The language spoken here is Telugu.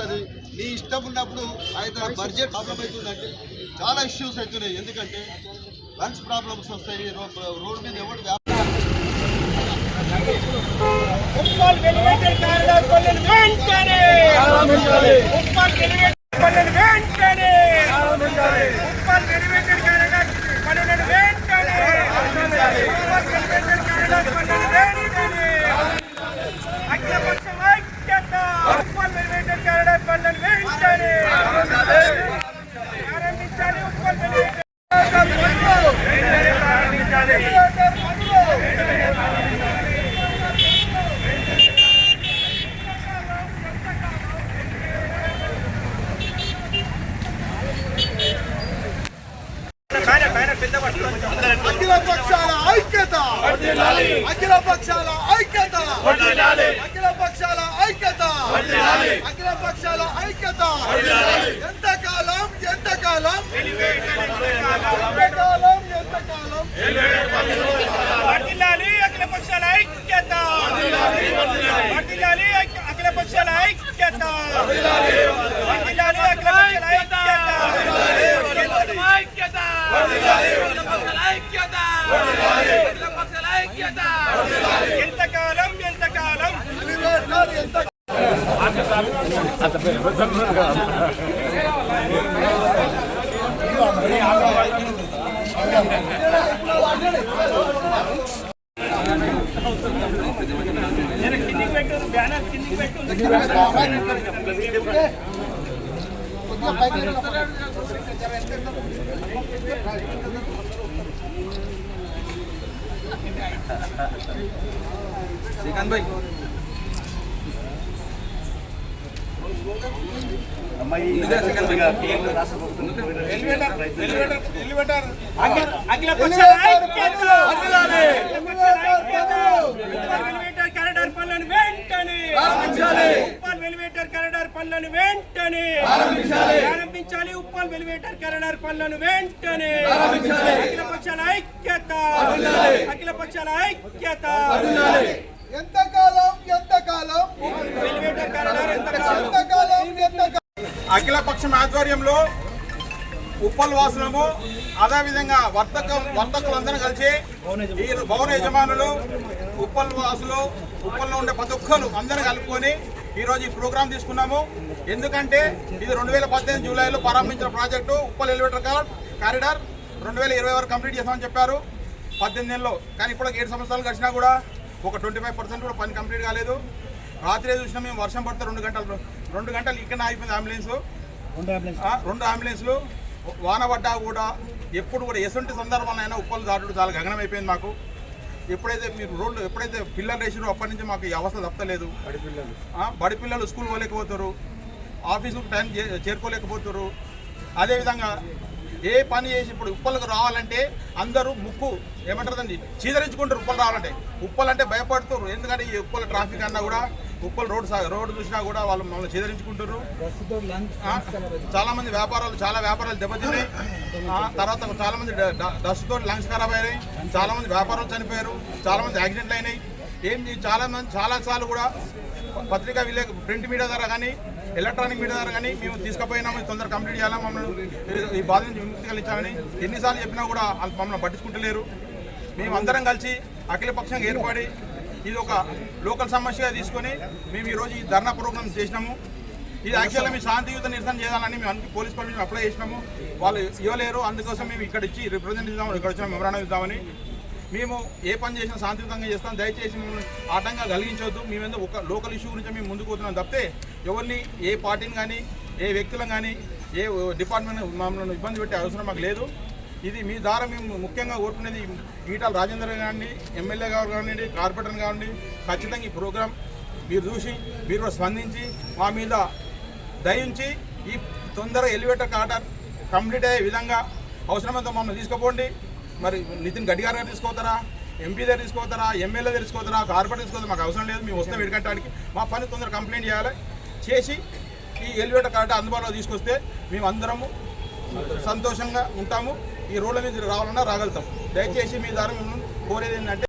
వస్తుంది నీ ఇష్టం ఉన్నప్పుడు ఆయన బడ్జెట్ ప్రాబ్లం అవుతుందంటే చాలా ఇష్యూస్ అవుతున్నాయి. ఎందుకంటే లంగ్స్ ప్రాబ్లమ్స్ వస్తాయి. రో- రోడ్డు మీద ఎవరు వెంటనే ఉప్పల్ వెలివేటర్ పనులను వెంటనే ఉప్పల్ వెలివేటర్ కారిడార్ పనులను వెంటనే ఉప్పల్ వెలివేటర్ కారిడార్ పనులను వెంటనే అఖిలపక్షం ఐక్యత ఉప్పల్ వెలివేటర్ కారిడార్ పనులను వెంటనే ప్రారంభించాలి ఉప్పల్ వెలివేటర్ వెంటనే ప్రారంభించాలి బ్యానర్ బ్యానర్ పెద్ద పట్టుకోండి అఖిల పక్షాల ఐక్యత. అఖిల పక్షాల ఐక్యత అఖిల పక్షాల ఐక్యత అఖిల పక్షాల ఐక్యత ఎంతకాలం ఎంతకాలం ఎంతకాలం ఎంతకాలం వర్ధిల్లాలి అఖిల పక్షాల ఐక్యత! ఐక్య- అఖిల పక్షాల ఐక్యత! వర్ధిల్లాలి అఖిల పక్షాల ఐక్యత! ఎంతకాలం ఎంతకాలం? ఎంత కిందికి పెట్టు బ్యానర్ కిందికి పెట్టు శ్రీకాంత్ భాయ్. అఖిల పక్షాల ఐక్యత అఖిల ఐక్యత ఉప్పల్ వెలివేటర్ కారిడార్ పనులను వెంటనే ఉప్పల్ వెలివేటర్ కారిడార్ పనులను వెంటనే ప్రారంభించాలి. ఉప్పల్ వెలివేటర్ కారిడార్ పనులను వెంటనే అఖిల పక్షాల ఐక్యత. అఖిల పక్షాల ఐక్యత. ఎంతకాలం ఎంతకాలం? వెలివేటర్ కారిడార్ ఎంతకాలం? ఎంతకాలం ఎంతకాలం? అఖిలపక్షం ఆధ్వర్యంలో ఉప్పల్ వాసులము అదేవిధంగా వర్తక వర్తకులందరూ కలిసి ఈ భవన యజమానులు ఉప్పల్ వాసులు ఉప్పల్లో ఉండే ప్రతి ఒక్కరు అందరూ కలుపుకొని ఈరోజు ఈ ప్రోగ్రాం తీసుకున్నాము. ఎందుకంటే ఇది రెండు వేల పద్దెనిమిది జూలైలో ప్రారంభించిన project Uppal elevator car corridor రెండు వేల ఇరవై వరకు కంప్లీట్ చేస్తామని చెప్పారు. పద్దెనిమిది నెలల్లో కానీ ఇప్పుడు ఏడు సంవత్సరాలు గడిచినా కూడా ఒక ట్వంటీ ఫైవ్ పర్సెంట్ కూడా పని కంప్లీట్ కాలేదు. రాత్రి చూసినా మేము వర్షం పడితే రెండు గంటలు రెండు గంటలు ఇక్కడ ఆగిపోయింది అంబులెన్స్. రెండు అంబులెన్స్లు. వాన పడ్డా కూడా ఎప్పుడు కూడా ఎటువంటి సందర్భాలైనా ఉప్పలు దాటుడు చాలా గగనం అయిపోయింది మాకు. ఎప్పుడైతే మీరు రోడ్లు ఎప్పుడైతే పిల్లలు వేసిరో అప్పటి నుంచి మాకు ఈ అవస్థ తప్పలేదు ఆ, బడి పిల్లలు స్కూల్ పోలేకపోతారు ఆఫీసుకు టైం చేరుకోలేకపోతారు అదేవిధంగా ఏ పని చేసి ఇప్పుడు ఉప్పలకు రావాలంటే అందరూ ముక్కు ఏమంటారండి చీదరించుకుంటారు ఉప్పలు రావాలంటే. ఉప్పలు అంటే భయపడుతారు ఎందుకంటే ఈ ఉప్పల ట్రాఫిక్ అన్నా కూడా ఉప్పల్ రోడ్ సా- రోడ్ చూసినా కూడా వాళ్ళు మమ్మల్ని చీదరించుకుంటారు ఆ, చాలా మంది వ్యాపారాలు చాలా వ్యాపారాలు దెబ్బతిన్నాయి. తర్వాత చాలా మంది డస్ట్ తోటి లంగ్స్ ఖరాబ్ అయినాయి. చాలా మంది వ్యాపారాలు చనిపోయారు. చాలా మంది యాక్సిడెంట్లు అయినాయి. ఏంటి చాలా మంది చాలా సార్లు కూడా పత్రికా విలే ప్రింట్ మీడియా ద్వారా కానీ ఎలక్ట్రానిక్ మీడియా ద్వారా కానీ మేము తీసుకుపోయినాము. తొందరగా కంప్లీట్ చేయాలా మమ్మల్ని? ఈ- బాధ నుంచి విముక్తి కలిగించాలని ఎన్నిసార్లు చెప్పినా కూడా మమ్మల్ని పట్టించుకుంటలేరు. మేము అందరం కలిసి అఖిలపక్షంగా ఏర్పడి ఇది ఒక లోకల్ సమస్యగా తీసుకొని మేము ఈరోజు ఈ ధర్నా ప్రోగ్రామ్ చేసినాము. ఇది యాక్చువల్గా మేము శాంతియుత నిరసన చేయాలని మేము అన్ని పోలీస్ పర్మిషన్ అప్లై చేసినాము. వాళ్ళు ఇవ్వలేరు. అందుకోసం మేము ఇక్కడ ఇచ్చి రిప్రజెంట్ ఇద్దాము ఇక్కడ వచ్చిన మెమరాండం ఇద్దామని. మేము ఏ పని చేసినా శాంతియుతంగా చేస్తాం. దయచేసి మమ్మల్ని ఆటంగా కలిగించవద్దు మేమేదో ఒక లోకల్ ఇష్యూ గురించి మేము ముందుకు పోతున్నాం తప్పితే ఎవరిని ఏ పార్టీని కానీ ఏ వ్యక్తులను కానీ ఏ డిపార్ట్మెంట్ మమ్మల్ని ఇబ్బంది పెట్టే అవసరం మాకు లేదు. ఇది మీ ద్వారా మేము ముఖ్యంగా కోరుకునేది ఈటల రాజేంద్ర గారిని ఎమ్మెల్యే గారు కానివ్వండి కార్పొరేటర్ కానివ్వండి ఖచ్చితంగా ఈ ప్రోగ్రాం మీరు చూసి మీరు స్పందించి మా మీద దయించి ఈ తొందరగా ఎలివేటర్ కాటర్ కంప్లీట్ అయ్యే విధంగా అవసరమైతే మమ్మల్ని తీసుకుపోండి. మరి నితిన్ గడ్డి గారు తీసుకోతారా ఎంపీ దగ్గర తీసుకోతారా ఎమ్మెల్యే దగ్గర తీసుకోతారా కార్పొరేటర్ తీసుకోతారా మాకు అవసరం లేదు మేము వస్తాం ఎడగట్టడానికి మా పని తొందరగా కంప్లైంట్ చేయాలి. చేసి ఈ ఎలివేటర్ కార్డు అందుబాటులో తీసుకొస్తే మేము అందరము సంతోషంగా ఉంటాము. ఈ రోడ్ల మీద రావాలన్నా రాగలుగుతాం. దయచేసి మీ ద్వారా మేము కోరేది ఏంటంటే